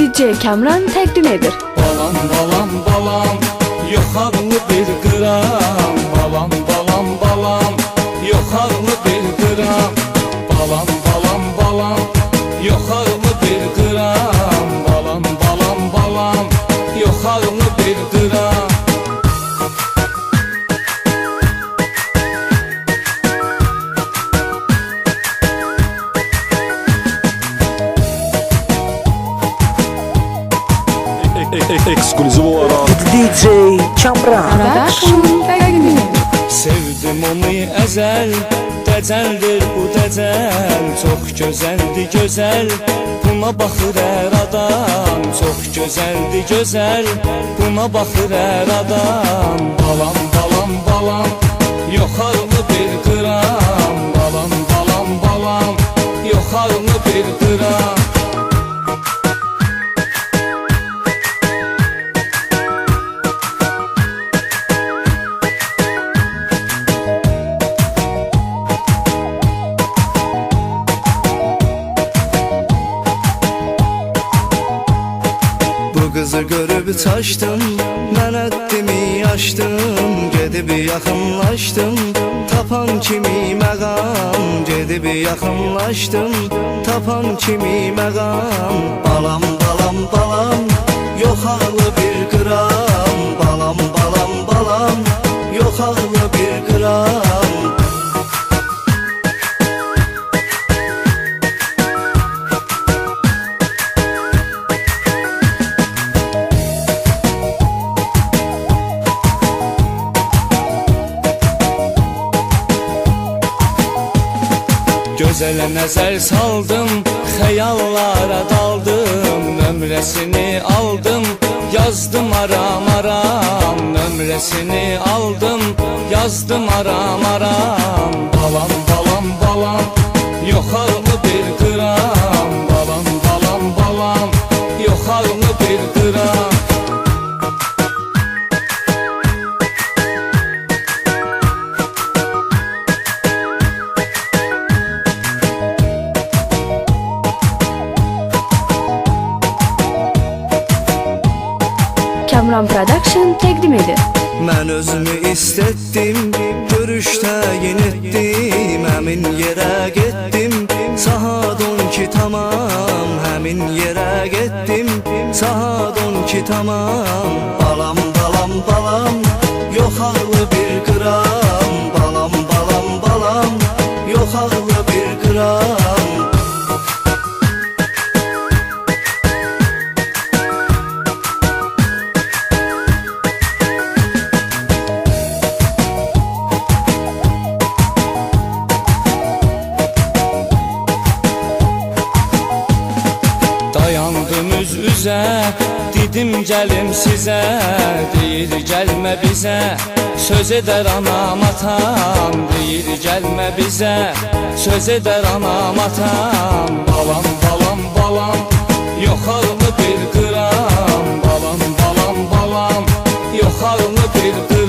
DJ Kamran təqdim edir. Balam balam balam Yoxarlı bir qıram Balam balam balam Yoxarlı bir qıram Edir. Sevdim onu əzəl Dəcəldir bu dəcəl Çox gözəldir gözəl Buna baxır hər adam. Çox gözəldir gözəl Buna baxır hər adam. Balam balam balam. Yoxarlı bir qıram Balam balam balam. Yoxarlı bir qıram görüb çaşdım Mən əddimi yaşdım Gedib yaxınlaşdım Tapan kimi məqam Gedib yaxınlaşdım Tapan kimi məqam Balam balam balam Yoxarlı bir qıram Balam balam balam Yoxarlı bir qıram Gözələ nəzər saldım, xəyallara daldım Nömrəsini aldım, yazdım aram aram Nömrəsini aldım, yazdım aram aram. Balam balam balam, yoxarlı Kamran Production təqdim edir. Mən özümü istətdim, görüşdə yenetdim, həmin yerə getdim. Saat 12 tamam, həmin yerə getdim. Saat 12 tamam. Balam balam balam, yoxarlı bir qıram. Balam balam balam, yoxarlı bir qıram. Üzə Dedim gəlim sizə Deyir gəlmə bizə Söz edər anam atam Deyir gəlmə bizə Söz edər anam atam Balam balam balam. Yoxarlı bir qıram Balam balam balam. Yoxarlı bir qıram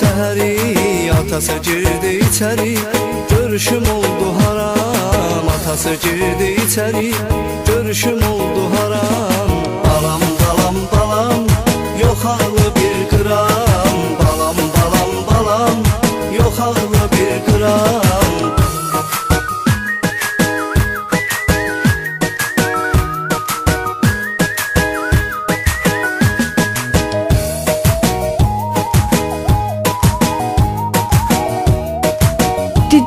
səhəri Atası girdi içəri Görüşüm oldu haram Atası girdi içəri Görüşüm oldu haram. Balam balam balam Yoxarlı bir qıram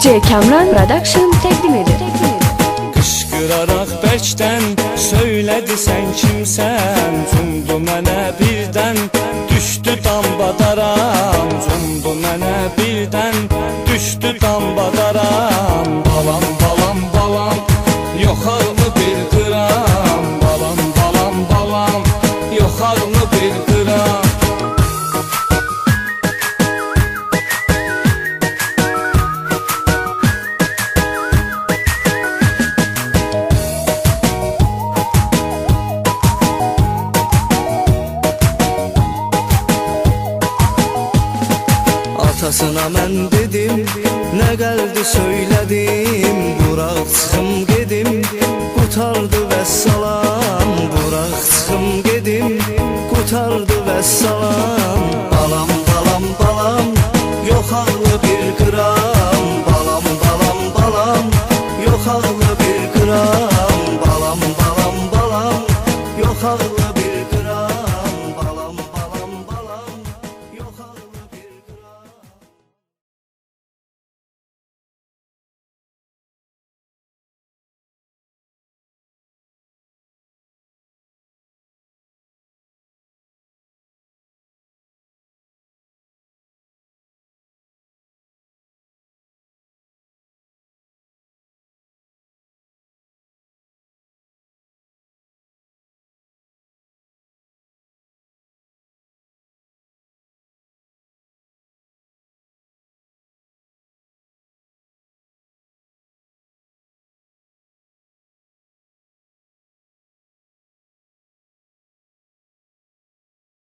DJ Kamran Production təqdim edir. Qışqıraraq bərkdən söylədi sən kimsən Cumdu mənə birdən düşdü dambadaram Cumdu mənə birdən ortasına mən dedim Nə gəldi söylədim Buraq çıxım gedim Qutardı və salam Buraq çıxım gedim Qutardı və salam. Balam balam balam Yox ağlı bir qram Balam balam balam Yox ağlı bir qram Balam balam balam Yox ağlı